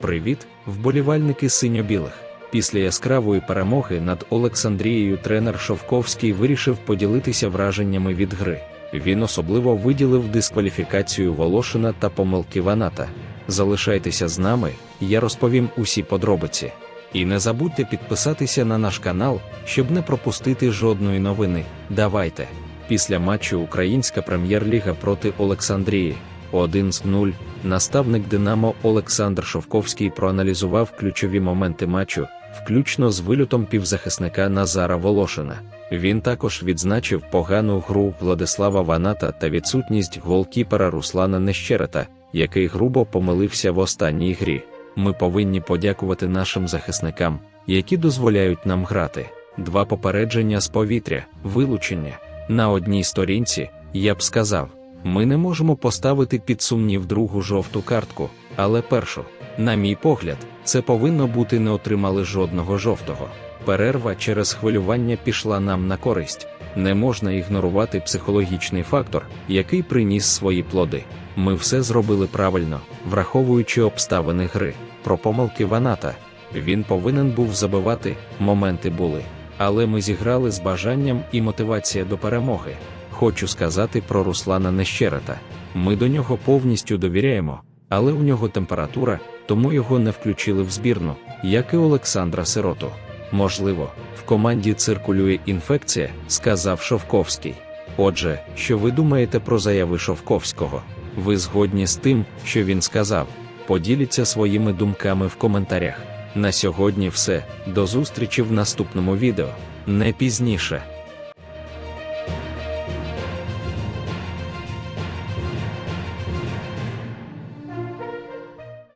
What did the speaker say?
Привіт, вболівальники синьо-білих. Після яскравої перемоги над Олександрією тренер Шовковський вирішив поділитися враженнями від гри. Він особливо виділив дискваліфікацію Волошина та помилки Ваната. Залишайтеся з нами, я розповім усі подробиці. І не забудьте підписатися на наш канал, щоб не пропустити жодної новини. Давайте. Після матчу Українська прем'єр-ліга проти Олександрії 1 з 0 наставник Динамо Олександр Шовковський проаналізував ключові моменти матчу, включно з вильотом півзахисника Назара Волошина. Він також відзначив погану гру Владислава Ваната та відсутність голкіпера Руслана Нещерета, який грубо помилився в останній грі. Ми повинні подякувати нашим захисникам, які дозволяють нам грати. Два попередження з повітря, вилучення. На одній сторінці, я б сказав, ми не можемо поставити під сумнів другу жовту картку, але першу, на мій погляд, це повинно бути не отримали жодного жовтого. Перерва через хвилювання пішла нам на користь. Не можна ігнорувати психологічний фактор, який приніс свої плоди. Ми все зробили правильно, враховуючи обставини гри. Про помилки Ваната. Він повинен був забивати, моменти були. Але ми зіграли з бажанням і мотивація до перемоги. Хочу сказати про Руслана Нещерета. Ми до нього повністю довіряємо, але у нього температура, тому його не включили в збірну, як і Олександра Сироту. Можливо, в команді циркулює інфекція, сказав Шовковський. Отже, що ви думаєте про заяви Шовковського? Ви згодні з тим, що він сказав? Поділіться своїми думками в коментарях. На сьогодні все. До зустрічі в наступному відео. Не пізніше.